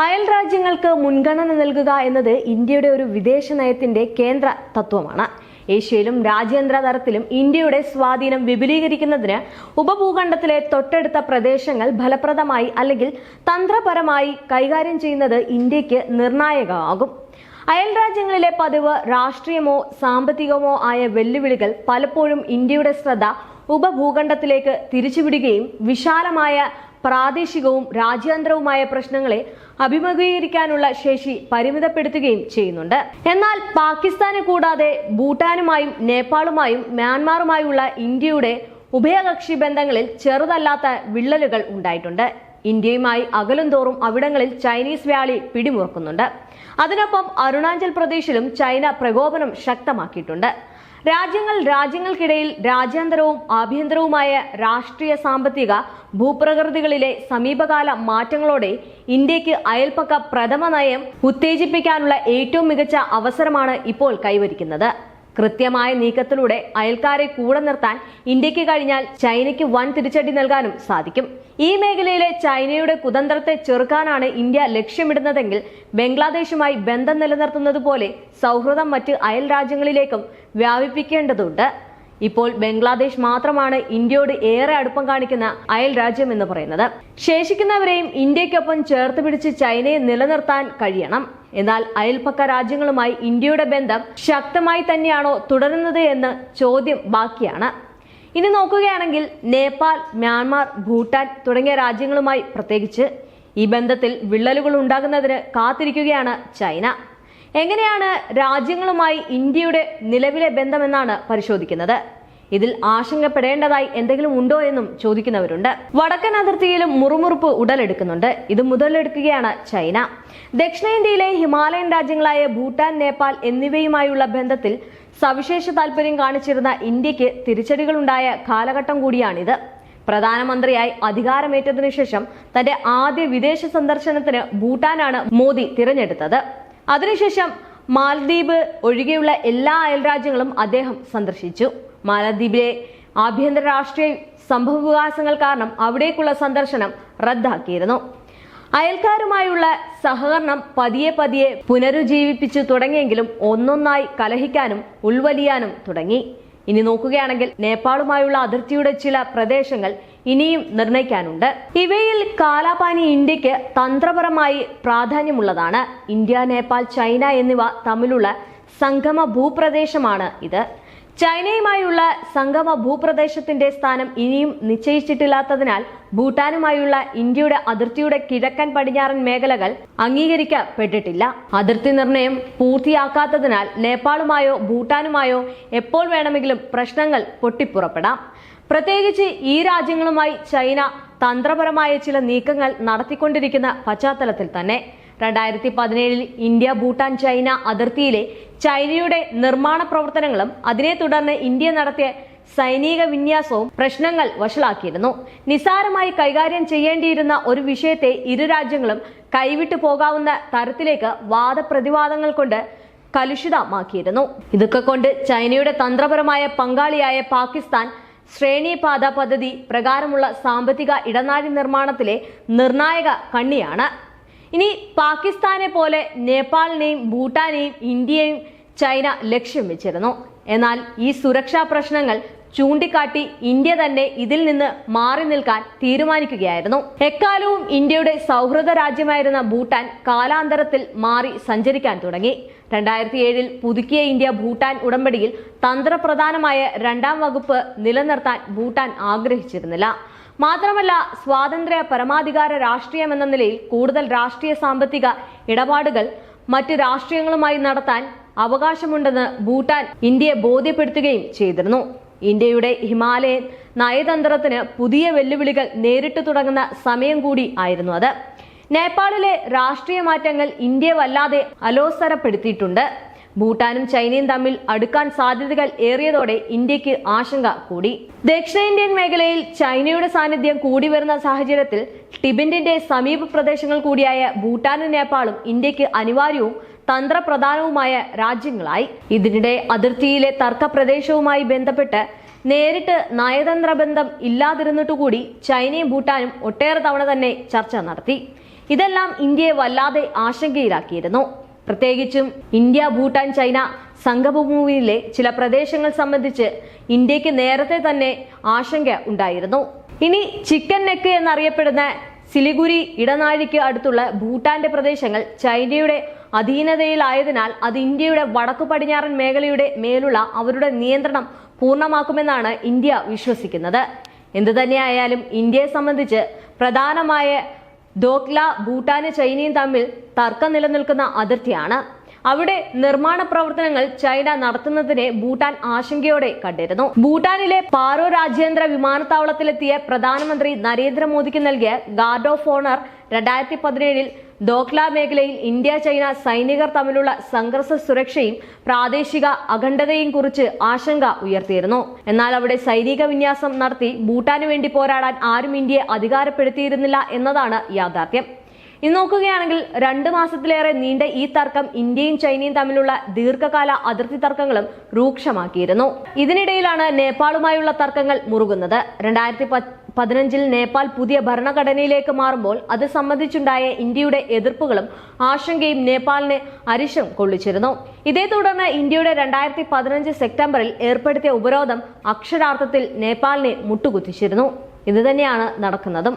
അയൽ രാജ്യങ്ങൾക്ക് മുൻഗണന നൽകുക എന്നത് ഇന്ത്യയുടെ ഒരു വിദേശ നയത്തിന്റെ കേന്ദ്ര തത്വമാണ്. ഏഷ്യയിലും രാജ്യാന്തര തലത്തിലും ഇന്ത്യയുടെ സ്വാധീനം വിപുലീകരിക്കുന്നതിന് ഉപഭൂഖണ്ഡത്തിലെ തൊട്ടടുത്ത പ്രദേശങ്ങൾ ഫലപ്രദമായി അല്ലെങ്കിൽ തന്ത്രപരമായി കൈകാര്യം ചെയ്യുന്നത് ഇന്ത്യയ്ക്ക് നിർണായകമാകും. അയൽ രാജ്യങ്ങളിലെ പതിവ് രാഷ്ട്രീയമോ സാമ്പത്തികമോ ആയ വെല്ലുവിളികൾ പലപ്പോഴും ഇന്ത്യയുടെ ശ്രദ്ധ ഉപഭൂഖണ്ഡത്തിലേക്ക് തിരിച്ചുവിടുകയും വിശാലമായ പ്രാദേശികവും രാജ്യാന്തരവുമായ പ്രശ്നങ്ങളെ അഭിമുഖീകരിക്കാനുള്ള ശേഷി പരിമിതപ്പെടുത്തുകയും ചെയ്യുന്നുണ്ട്. എന്നാൽ പാകിസ്ഥാനെ കൂടാതെ ഭൂട്ടാനുമായും നേപ്പാളുമായും മ്യാൻമാറുമായുള്ള ഇന്ത്യയുടെ ഉഭയകക്ഷി ബന്ധങ്ങളിൽ ചെറുതല്ലാത്ത വിള്ളലുകൾ ഉണ്ടായിട്ടുണ്ട്. ഇന്ത്യയുമായി അകലും തോറും അവിടങ്ങളിൽ ചൈനീസ് വ്യാളി പിടിമുറുക്കുന്നുണ്ട്. അതിനൊപ്പം അരുണാചൽ പ്രദേശിലും ചൈന പ്രകോപനം ശക്തമാക്കിയിട്ടുണ്ട്. രാജ്യങ്ങൾ രാജ്യങ്ങൾക്കിടയിൽ രാജ്യാന്തരവും ആഭ്യന്തരവുമായ രാഷ്ട്രീയ സാമ്പത്തിക ഭൂപ്രകൃതികളിലെ സമീപകാല മാറ്റങ്ങളോടെ ഇന്ത്യയ്ക്ക് അയൽപ്പക്ക പ്രഥമ നയം ഉത്തേജിപ്പിക്കാനുള്ള ഏറ്റവും മികച്ച അവസരമാണ് ഇപ്പോൾ കൈവരിക്കുന്നത്. കൃത്യമായ നീക്കത്തിലൂടെ അയൽക്കാരെ കൂടെ നിർത്താൻ ഇന്ത്യയ്ക്ക് കഴിഞ്ഞാൽ ചൈനയ്ക്ക് വൻ തിരിച്ചടി നൽകാനും സാധിക്കും. ഈ മേഖലയിലെ ചൈനയുടെ കുതന്ത്രത്തെ ചെറുക്കാനാണ് ഇന്ത്യ ലക്ഷ്യമിടുന്നതെങ്കിൽ ബംഗ്ലാദേശുമായി ബന്ധം നിലനിർത്തുന്നത് പോലെ സൗഹൃദം മറ്റ് അയൽ രാജ്യങ്ങളിലേക്കും വ്യാപിപ്പിക്കേണ്ടതുണ്ട്. ഇപ്പോൾ ബംഗ്ലാദേശ് മാത്രമാണ് ഇന്ത്യയോട് ഏറെ അടുപ്പം കാണിക്കുന്ന അയൽ രാജ്യം എന്ന് പറയുന്നത്. ശേഷിക്കുന്നവരെയും ഇന്ത്യക്കൊപ്പം ചേർത്ത് പിടിച്ച് ചൈനയെ നിലനിർത്താൻ കഴിയണം. എന്നാൽ അയൽപക്ക രാജ്യങ്ങളുമായി ഇന്ത്യയുടെ ബന്ധം ശക്തമായി തന്നെയാണോ തുടരുന്നത് എന്ന് ചോദ്യം ബാക്കിയാണ്. ഇനി നോക്കുകയാണെങ്കിൽ നേപ്പാൾ മ്യാൻമാർ ഭൂട്ടാൻ തുടങ്ങിയ രാജ്യങ്ങളുമായി പ്രത്യേകിച്ച് ഈ ബന്ധത്തിൽ വിള്ളലുകൾ ഉണ്ടാകുന്നതിന് കാത്തിരിക്കുകയാണ് ചൈന. എങ്ങനെയാണ് രാജ്യങ്ങളുമായി ഇന്ത്യയുടെ നിലവിലെ ബന്ധമെന്നാണ് പരിശോധിക്കുന്നത്? ഇതിൽ ആശങ്കപ്പെടേണ്ടതായി എന്തെങ്കിലും ഉണ്ടോ എന്നും ചോദിക്കുന്നവരുണ്ട്. വടക്കൻ അതിർത്തിയിലും മുറുമുറുപ്പ് ഉടലെടുക്കുന്നുണ്ട്. ഇത് മുതലെടുക്കുകയാണ് ചൈന. ദക്ഷിണേന്ത്യയിലെ ഹിമാലയൻ രാജ്യങ്ങളായ ഭൂട്ടാൻ നേപ്പാൾ എന്നിവയുമായുള്ള ബന്ധത്തിൽ സവിശേഷ താൽപര്യം കാണിച്ചിരുന്ന ഇന്ത്യയ്ക്ക് തിരിച്ചടികളുണ്ടായ കാലഘട്ടം കൂടിയാണിത്. പ്രധാനമന്ത്രിയായി അധികാരമേറ്റതിനു ശേഷം തന്റെ ആദ്യ വിദേശ സന്ദർശനത്തിന് ഭൂട്ടാനാണ് മോദി തിരഞ്ഞെടുത്തത്. അതിനുശേഷം മാലദ്വീപ് ഒഴികെയുള്ള എല്ലാ അയൽരാജ്യങ്ങളും അദ്ദേഹം സന്ദർശിച്ചു. മാലദ്വീപിലെ ആഭ്യന്തര രാഷ്ട്രീയ സംഭവവികാസങ്ങൾ കാരണം അവിടേക്കുള്ള സന്ദർശനം റദ്ദാക്കിയിരുന്നു. അയൽക്കാരുമായുള്ള സഹകരണം പതിയെ പതിയെ പുനരുജ്ജീവിപ്പിച്ചു തുടങ്ങിയെങ്കിലും ഒന്നൊന്നായി കലഹിക്കാനും ഉൾവലിയാനും തുടങ്ങി. ഇനി നോക്കുകയാണെങ്കിൽ നേപ്പാളുമായുള്ള അതിർത്തിയുടെ ചില പ്രദേശങ്ങൾ ഇനിയും നിർണയിക്കാനുണ്ട്. ഇവയിൽ കാലാപാനി ഇന്ത്യയ്ക്ക് തന്ത്രപരമായി പ്രാധാന്യമുള്ളതാണ്. ഇന്ത്യ നേപ്പാൾ ചൈന എന്നിവ തമ്മിലുള്ള സംഗമ ഭൂപ്രദേശമാണ് ഇത്. ചൈനയുമായുള്ള സംഗമ ഭൂപ്രദേശത്തിന്റെ സ്ഥാനം ഇനിയും നിശ്ചയിച്ചിട്ടില്ലാത്തതിനാൽ ഭൂട്ടാനുമായുള്ള ഇന്ത്യയുടെ അതിർത്തിയുടെ കിഴക്കൻ പടിഞ്ഞാറൻ മേഖലകൾ അംഗീകരിക്കപ്പെട്ടിട്ടില്ല. അതിർത്തി നിർണയം പൂർത്തിയാക്കാത്തതിനാൽ നേപ്പാളുമായോ ഭൂട്ടാനുമായോ എപ്പോൾ വേണമെങ്കിലും പ്രശ്നങ്ങൾ പൊട്ടിപ്പുറപ്പെടാം. പ്രത്യേകിച്ച് ഈ രാജ്യങ്ങളുമായി ചൈന തന്ത്രപരമായ ചില നീക്കങ്ങൾ നടത്തിക്കൊണ്ടിരിക്കുന്ന പശ്ചാത്തലത്തിൽ തന്നെ രണ്ടായിരത്തി പതിനേഴിൽ ഇന്ത്യ ഭൂട്ടാൻ ചൈന അതിർത്തിയിലെ ചൈനയുടെ നിർമ്മാണ പ്രവർത്തനങ്ങളും അതിനെ തുടർന്ന് ഇന്ത്യ നടത്തിയ സൈനിക വിന്യാസവും പ്രശ്നങ്ങൾ വഷളാക്കിയിരുന്നു. നിസാരമായി കൈകാര്യം ചെയ്യേണ്ടിയിരുന്ന ഒരു വിഷയത്തെ ഇരു രാജ്യങ്ങളും കൈവിട്ടു പോകാവുന്ന തരത്തിലേക്ക് വാദപ്രതിവാദങ്ങൾ കൊണ്ട് കലുഷിതമാക്കിയിരുന്നു. ഇതൊക്കെ കൊണ്ട് ചൈനയുടെ തന്ത്രപരമായ പങ്കാളിയായ പാകിസ്ഥാൻ ശ്രേണിപാത പദ്ധതി പ്രകാരമുള്ള സാമ്പത്തിക ഇടനാഴി നിർമ്മാണത്തിലെ നിർണായക കണ്ണിയാണ്. ഇനി പാകിസ്ഥാനെ പോലെ നേപ്പാളിനെയും ഭൂട്ടാനെയും ഇന്ത്യയും ചൈന ലക്ഷ്യം വെച്ചിരുന്നു. എന്നാൽ ഈ സുരക്ഷാ പ്രശ്നങ്ങൾ ചൂണ്ടിക്കാട്ടി ഇന്ത്യ തന്നെ ഇതിൽ നിന്ന് മാറി നിൽക്കാൻ തീരുമാനിക്കുകയായിരുന്നു. എക്കാലവും ഇന്ത്യയുടെ സൗഹൃദ രാജ്യമായിരുന്ന ഭൂട്ടാൻ കാലാന്തരത്തിൽ മാറി സഞ്ചരിക്കാൻ തുടങ്ങി. രണ്ടായിരത്തി ഏഴിൽ പുതുക്കിയ ഇന്ത്യ ഭൂട്ടാൻ ഉടമ്പടിയിൽ തന്ത്രപ്രധാനമായ രണ്ടാം വകുപ്പ് നിലനിർത്താൻ ഭൂട്ടാൻ ആഗ്രഹിച്ചിരുന്നില്ല. മാത്രമല്ല സ്വാതന്ത്ര്യ പരമാധികാര രാഷ്ട്രീയം എന്ന നിലയിൽ കൂടുതൽ രാഷ്ട്രീയ സാമ്പത്തിക ഇടപാടുകൾ മറ്റ് രാഷ്ട്രീയങ്ങളുമായി നടത്താൻ അവകാശമുണ്ടെന്ന് ഭൂട്ടാൻ ഇന്ത്യയെ ബോധ്യപ്പെടുത്തുകയും ചെയ്തിരുന്നു. ഇന്ത്യയുടെ ഹിമാലയൻ നയതന്ത്രത്തിന് പുതിയ വെല്ലുവിളികൾ നേരിട്ട് തുടങ്ങുന്ന സമയം കൂടി ആയിരുന്നു അത്. നേപ്പാളിലെ രാഷ്ട്രീയ മാറ്റങ്ങൾ ഇന്ത്യ വല്ലാതെ അലോസരപ്പെടുത്തിയിട്ടുണ്ട്. ഭൂട്ടാനും ചൈനയും തമ്മിൽ അടുക്കാൻ സാധ്യതകൾ ഏറിയതോടെ ഇന്ത്യയ്ക്ക് ആശങ്ക കൂടി. ദക്ഷിണേന്ത്യൻ മേഖലയിൽ ചൈനയുടെ സാന്നിധ്യം കൂടി വരുന്ന സാഹചര്യത്തിൽ ടിബറ്റിന്റെ സമീപ പ്രദേശങ്ങൾ കൂടിയായ ഭൂട്ടാനും നേപ്പാളും ഇന്ത്യയ്ക്ക് അനിവാര്യവും തന്ത്രപ്രധാനവുമായ രാജ്യങ്ങളായി. ഇതിനിടെ അതിർത്തിയിലെ തർക്ക പ്രദേശവുമായി ബന്ധപ്പെട്ട് നേരിട്ട് നയതന്ത്ര ബന്ധം ഇല്ലാതിരുന്നിട്ടുകൂടി ചൈനയും ഭൂട്ടാനും ഒട്ടേറെ തവണ തന്നെ ചർച്ച നടത്തി. ഇതെല്ലാം ഇന്ത്യയെ വല്ലാതെ ആശങ്കയിലാക്കിയിരുന്നു. പ്രത്യേകിച്ചും ഇന്ത്യ ഭൂട്ടാൻ ചൈന സംഗമഭൂമിയിലെ ചില പ്രദേശങ്ങൾ സംബന്ധിച്ച് ഇന്ത്യയ്ക്ക് നേരത്തെ തന്നെ ആശങ്ക ഉണ്ടായിരുന്നു. ഇനി ചിക്കൻ നെക്ക് എന്നറിയപ്പെടുന്ന സിലിഗുരി ഇടനാഴിക്ക് അടുത്തുള്ള ഭൂട്ടാന്റെ പ്രദേശങ്ങൾ ചൈനയുടെ അധീനതയിലായതിനാൽ അത് ഇന്ത്യയുടെ വടക്കു പടിഞ്ഞാറൻ മേഖലയുടെ മേലുള്ള അവരുടെ നിയന്ത്രണം പൂർണമാക്കുമെന്നാണ് ഇന്ത്യ വിശ്വസിക്കുന്നത്. എന്തു തന്നെയായാലും ഇന്ത്യയെ സംബന്ധിച്ച് പ്രധാനമായ ദോക്ല ഭൂട്ടാന് ചൈനയും തമ്മിൽ തർക്കം നിലനിൽക്കുന്ന അതിർത്തിയാണ്. അവിടെ നിർമ്മാണ പ്രവർത്തനങ്ങൾ ചൈന നടത്തുന്നതിനെ ഭൂട്ടാൻ ആശങ്കയോടെ കണ്ടിരുന്നു. ഭൂട്ടാനിലെ പാറോ രാജ്യാന്തര വിമാനത്താവളത്തിലെത്തിയ പ്രധാനമന്ത്രി നരേന്ദ്രമോദിക്ക് നൽകിയ ഗാർഡ് ഓഫ് ഓണർ രണ്ടായിരത്തി പതിനേഴിൽ ദോക്ല മേഖലയിൽ ഇന്ത്യ ചൈന സൈനികർ തമ്മിലുള്ള സംഘർഷ സുരക്ഷയും പ്രാദേശിക അഖണ്ഡതയും കുറിച്ച് ആശങ്ക ഉയർത്തിയിരുന്നു. എന്നാൽ അവിടെ സൈനിക വിന്യാസം നടത്തി ഭൂട്ടാനു വേണ്ടി പോരാടാൻ ആരും ഇന്ത്യയെ അധികാരപ്പെടുത്തിയിരുന്നില്ല എന്നതാണ് യാഥാർത്ഥ്യം. ഇന്ന് നോക്കുകയാണെങ്കിൽ രണ്ട് മാസത്തിലേറെ നീണ്ട ഈ തർക്കം ഇന്ത്യയും ചൈനയും തമ്മിലുള്ള ദീർഘകാല അതിർത്തി തർക്കങ്ങളും രൂക്ഷമാക്കിയിരുന്നു. ഇതിനിടയിലാണ് നേപ്പാളുമായുള്ള തർക്കങ്ങൾ മുറുകുന്നത്. രണ്ടായിരത്തി പതിനഞ്ചിൽ നേപ്പാൾ പുതിയ ഭരണഘടനയിലേക്ക് മാറുമ്പോൾ അത് സംബന്ധിച്ചുണ്ടായ ഇന്ത്യയുടെ എതിർപ്പുകളും ആശങ്കയും നേപ്പാളിനെ അരിശം കൊള്ളിച്ചിരുന്നു. ഇതേ തുടർന്ന് ഇന്ത്യയുടെ രണ്ടായിരത്തി പതിനഞ്ച് സെപ്റ്റംബറിൽ ഏർപ്പെടുത്തിയ ഉപരോധം അക്ഷരാർത്ഥത്തിൽ നേപ്പാളിനെ മുട്ടുകുത്തിച്ചിരുന്നു. ഇത് തന്നെയാണ് നടക്കുന്നതും.